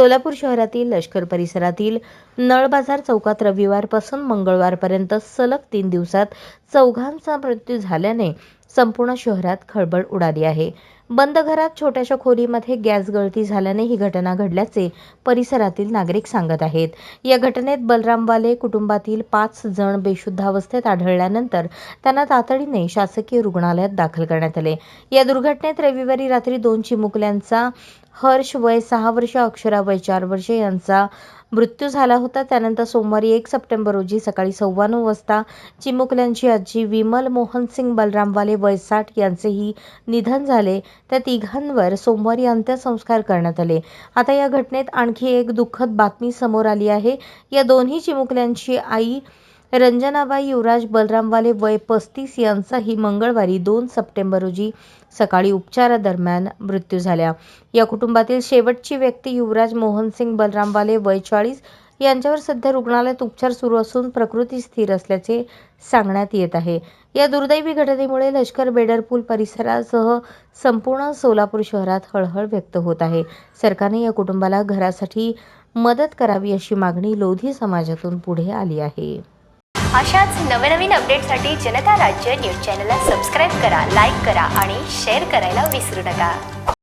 सोलापूर शहरातील लष्कर परिसरातील नळबाजार चौकात रविवारपासून मंगळवारपर्यंत सलग तीन दिवसात चौघांचा मृत्यू झाल्याने संपूर्ण शहरात खळबळ उडाली आहे. बंद घरात छोट्याशा खोलीमध्ये गॅस गळती झाल्याने ही घटना घडल्याचे परिसरातील नागरिक सांगत आहेत. या घटनेत बलरामवाले कुटुंबातील पाच जण बेशुद्धावस्थेत आढळल्यानंतर त्यांना तातडीने शासकीय रुग्णालयात दाखल करण्यात आले. या दुर्घटनेत रविवारी रात्री दोन चिमुकल्यांचा हर्ष वय सहा वर्ष अक्षरा वय चार वर्षे यांचा मृत्यू झाला होता. त्यानंतर सोमवारी एक सप्टेंबर रोजी सकाळी सव्वा नऊ वाजता चिमुकल्यांची आजी विमल मोहन सिंग बलरामवाले वय साठ यांचेही निधन झाले. त्या तिघांवर सोमवारी अंत्यसंस्कार करण्यात आले. आता या घटनेत आणखी एक दुःखद बातमी समोर आली आहे. या दोन्ही चिमुकल्यांची आई रंजनाबाई युवराज बलरामवाले वय पस्तीस यांचाही मंगळवारी दोन सप्टेंबर रोजी सकाळी उपचारादरम्यान मृत्यू झाल्या. या कुटुंबातील शेवटची व्यक्ती युवराज मोहनसिंग बलरामवाले वय चाळीस यांच्यावर सध्या रुग्णालयात उपचार सुरू असून प्रकृती स्थिर असल्याचे सांगण्यात येत आहे. या दुर्दैवी घटनेमुळे लष्कर बेडरपूल परिसरासह संपूर्ण सोलापूर शहरात हळहळ व्यक्त होत आहे. सरकारने या कुटुंबाला घरासाठी मदत करावी अशी मागणी लोधी समाजातून पुढे आली आहे. अशाच नवनवीन अपडेटसाठी जनता राज्य न्यूज चॅनलला सबस्क्राईब करा लाईक करा आणि शेअर करायला विसरू नका.